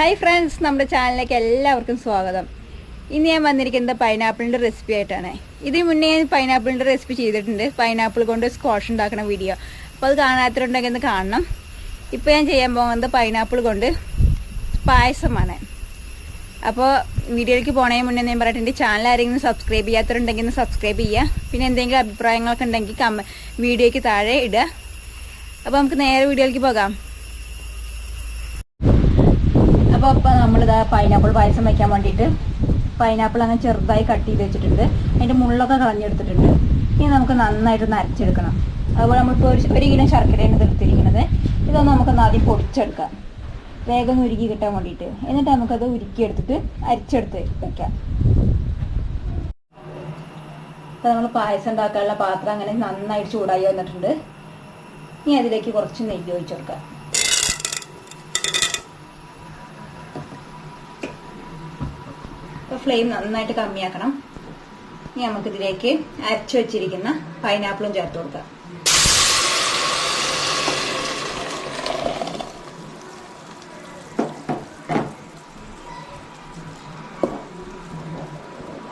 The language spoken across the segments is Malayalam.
ഹായ് ഫ്രണ്ട്സ് നമ്മുടെ ചാനലിലേക്ക് എല്ലാവർക്കും സ്വാഗതം. ഇന്ന് ഞാൻ വന്നിരിക്കുന്നത് പൈനാപ്പിളിന്റെ റെസിപ്പി ആയിട്ടാണ്. ഇതിന് മുന്നേ ഞാൻ പൈനാപ്പിളിന്റെ റെസിപ്പി ചെയ്തിട്ടുണ്ട്. പൈനാപ്പിൾ കൊണ്ട് സ്ക്വാഷ് ഉണ്ടാക്കുന്ന വീഡിയോ അപ്പോൾ അത് കാണാത്തവരുണ്ടെങ്കിൽ ഒന്ന് കാണണം. ഇപ്പോൾ ഞാൻ ചെയ്യാൻ പോകുന്നത് പൈനാപ്പിൾ കൊണ്ട് പായസമാണ്. അപ്പോൾ വീഡിയോയിലേക്ക് പോണതിന് മുന്നേ ഞാൻ പറഞ്ഞിട്ട് ചാനൽ ആരെങ്കിലും സബ്സ്ക്രൈബ് ചെയ്യാത്തവരുണ്ടെങ്കിൽ ഒന്ന് സബ്സ്ക്രൈബ് ചെയ്യുക. പിന്നെ എന്തെങ്കിലും അഭിപ്രായങ്ങളൊക്കെ ഉണ്ടെങ്കിൽ കമ വീഡിയോയ്ക്ക് താഴെ ഇടുക. അപ്പോൾ നമുക്ക് നേരെ വീഡിയോയിലേക്ക് പോകാം അപ്പോൾ ഇപ്പം നമ്മളിതാ പൈനാപ്പിൾ പായസം വയ്ക്കാൻ വേണ്ടിയിട്ട് പൈനാപ്പിൾ അങ്ങനെ ചെറുതായി കട്ട് ചെയ്ത് വെച്ചിട്ടുണ്ട്. അതിന്റെ മുള്ളൊക്കെ കളഞ്ഞെടുത്തിട്ടുണ്ട്. ഇനി നമുക്ക് നന്നായിട്ട് നരച്ചെടുക്കണം. അതുപോലെ നമ്മളിപ്പോൾ ഒരു ഒരു കിലോ ശർക്കരയാണ് തീർത്തിരിക്കുന്നത് ഇതൊന്ന് നമുക്കൊന്ന് ആദ്യം പൊടിച്ചെടുക്കാം. വേഗം ഉരുക്കി കിട്ടാൻ വേണ്ടിയിട്ട്. എന്നിട്ട് നമുക്കത് ഉരുക്കിയെടുത്തിട്ട് അരിച്ചെടുത്ത് വെക്കാം. അപ്പോൾ നമ്മൾ പായസം ഉണ്ടാക്കാനുള്ള പാത്രം അങ്ങനെ നന്നായിട്ട് ചൂടായി വന്നിട്ടുണ്ട്. ഇനി അതിലേക്ക് കുറച്ച് നെയ്യ് ഒഴിച്ചു ഫ്ലെയിം നന്നായിട്ട് കമ്മിയാക്കണം. ഇനി നമുക്കിതിലേക്ക് അരച്ചു വെച്ചിരിക്കുന്ന പൈനാപ്പിളും ചേർത്ത് കൊടുക്കാം.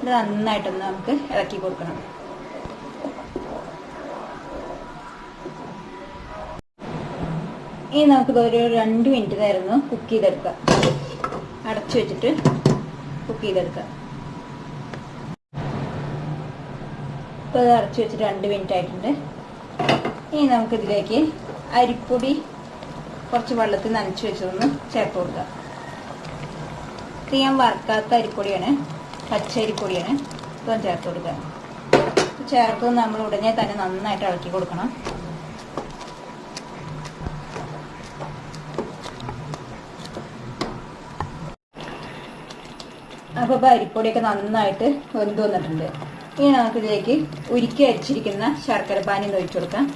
ഇത് നന്നായിട്ടൊന്ന് നമുക്ക് ഇളക്കി കൊടുക്കണം. ഇനി നമുക്കിത് ഒരു രണ്ട് മിനിറ്റ് നേരം കുക്ക് ചെയ്തെടുക്കാം. അടച്ചു വെച്ചിട്ട് കുക്ക് ചെയ്തെടുക്കുക. ഇപ്പോൾ ഇത് അടച്ചു വെച്ചിട്ട് രണ്ട് മിനിറ്റ് ആയിട്ടുണ്ട്. ഇനി നമുക്കിതിലേക്ക് അരിപ്പൊടി കുറച്ച് വെള്ളത്തിൽ നനച്ച് വെച്ചതൊന്ന് ചേർത്ത് കൊടുക്കുക. ഇത് ഞാൻ വറുക്കാത്ത അരിപ്പൊടിയാണ്. പച്ച അരിപ്പൊടിയാണ്. ഇപ്പം ചേർത്ത് കൊടുക്കുക. ചേർത്ത് നമ്മൾ ഉടനെ തന്നെ നന്നായിട്ട് ഇളക്കി കൊടുക്കണം. അപ്പോൾ ഇപ്പോൾ അരിപ്പൊടിയൊക്കെ നന്നായിട്ട് വെന്ത് വന്നിട്ടുണ്ട്. ഇനി നമുക്കിതിലേക്ക് ഉരുക്കി അരിച്ചിരിക്കുന്ന ശർക്കര പാനി ഒഴിച്ചു കൊടുക്കാം.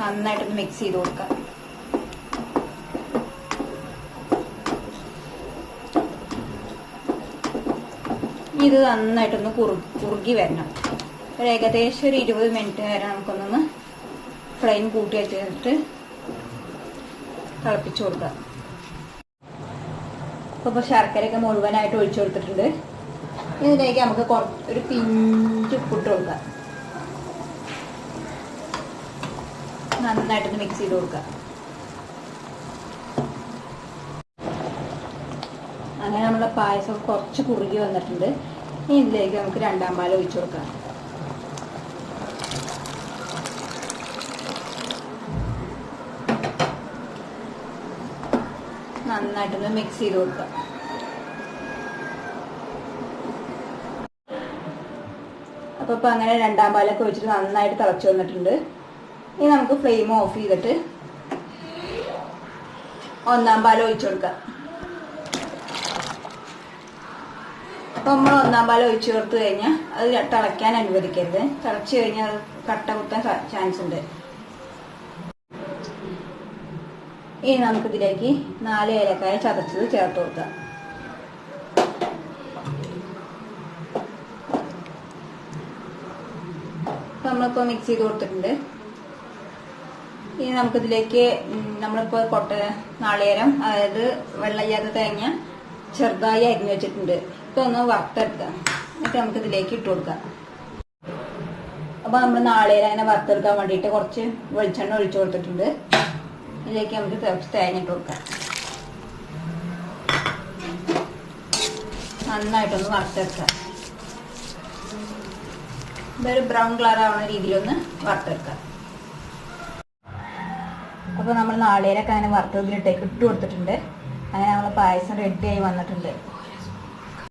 നന്നായിട്ടൊന്ന് മിക്സ് ചെയ്ത് കൊടുക്കാം. ഇത് നന്നായിട്ടൊന്ന് കുറു കുറുകി വരണം. ഒരു ഏകദേശം ഒരു ഇരുപത് മിനിറ്റ് വരെ നമുക്കൊന്നൊന്ന് ഫ്ലെയിം കൂട്ടി വെച്ചിട്ട് തിളപ്പിച്ചു കൊടുക്കാം ഇപ്പോൾ ശർക്കരയൊക്കെ മുഴുവനായിട്ട് ഒഴിച്ചു കൊടുത്തിട്ടുണ്ട്. ഇതിലേക്ക് നമുക്ക് ഒരു പിഞ്ച് ഉപ്പിട്ട് കൊടുക്കാം നന്നായിട്ടൊന്ന് മിക്സ് ചെയ്ത് കൊടുക്കാം അങ്ങനെ നമ്മളെ പായസം കുറച്ച് കുറുകി വന്നിട്ടുണ്ട്. ഇനി ഇതിലേക്ക് നമുക്ക് രണ്ടാം പാൽ ഒഴിച്ചു കൊടുക്കാം. നന്നായിട്ടൊന്ന് മിക്സ് ചെയ്ത് കൊടുക്കുക. അപ്പോൾ ഇപ്പോൾ അങ്ങനെ രണ്ടാം പാലൊക്കെ വെച്ചിട്ട് നന്നായിട്ട് തിളച്ച് വന്നിട്ടുണ്ട്. ഇനി നമുക്ക് ഫ്ലെയിം ഓഫ് ചെയ്തിട്ട് ഒന്നാം പാൽ ഒഴിച്ചു കൊടുക്കാം അപ്പോൾ നമ്മൾ ഒന്നാം പാൽ ഒഴിച്ചു കൊടുത്തു കഴിഞ്ഞാൽ അത് തിളയ്ക്കാൻ അനുവദിക്കരുത്. തിളച്ച് കഴിഞ്ഞാൽ കട്ട കുത്താൻ ചാൻസ് ഉണ്ട്. ഇനി നമുക്കിതിലേക്ക് നാല് ഏലക്കായ ചതച്ചത് ചേർത്ത് കൊടുക്കാം. നമ്മളിപ്പോൾ മിക്സ് ചെയ്ത് കൊടുത്തിട്ടുണ്ട്. ഇനി നമുക്കിതിലേക്ക് നമ്മളിപ്പോൾ കൊട്ട നാളികേരം അതായത് വെള്ളയ്യാത്ത തേങ്ങ ചെറുതായി അരിഞ്ഞു വെച്ചിട്ടുണ്ട്. ഇപ്പൊ ഒന്ന് വറുത്തെടുക്കാം. എന്നിട്ട് നമുക്കിതിലേക്ക് ഇട്ട് കൊടുക്കാം. അപ്പൊ നമ്മൾ നാളികേരം അതിനെ വറുത്തെടുക്കാൻ വേണ്ടിയിട്ട് കുറച്ച് വെളിച്ചെണ്ണ ഒഴിച്ചു കൊടുത്തിട്ടുണ്ട്. ഇതിലേക്ക് നമുക്ക് കുറച്ച് തേങ്ങ ഇട്ട് കൊടുക്കാം. നന്നായിട്ടൊന്ന് വറുത്തെടുക്കാം. ഇതൊരു ബ്രൗൺ കളർ ആവുന്ന രീതിയിലൊന്ന് വറുത്തെടുക്കാം. അപ്പോൾ നമ്മൾ നാളികേരൊക്കെ അങ്ങനെ വറുത്തതിലിട്ടേക്ക് ഇട്ട് കൊടുത്തിട്ടുണ്ട്. അങ്ങനെ നമ്മൾ പായസം റെഡി ആയി വന്നിട്ടുണ്ട്.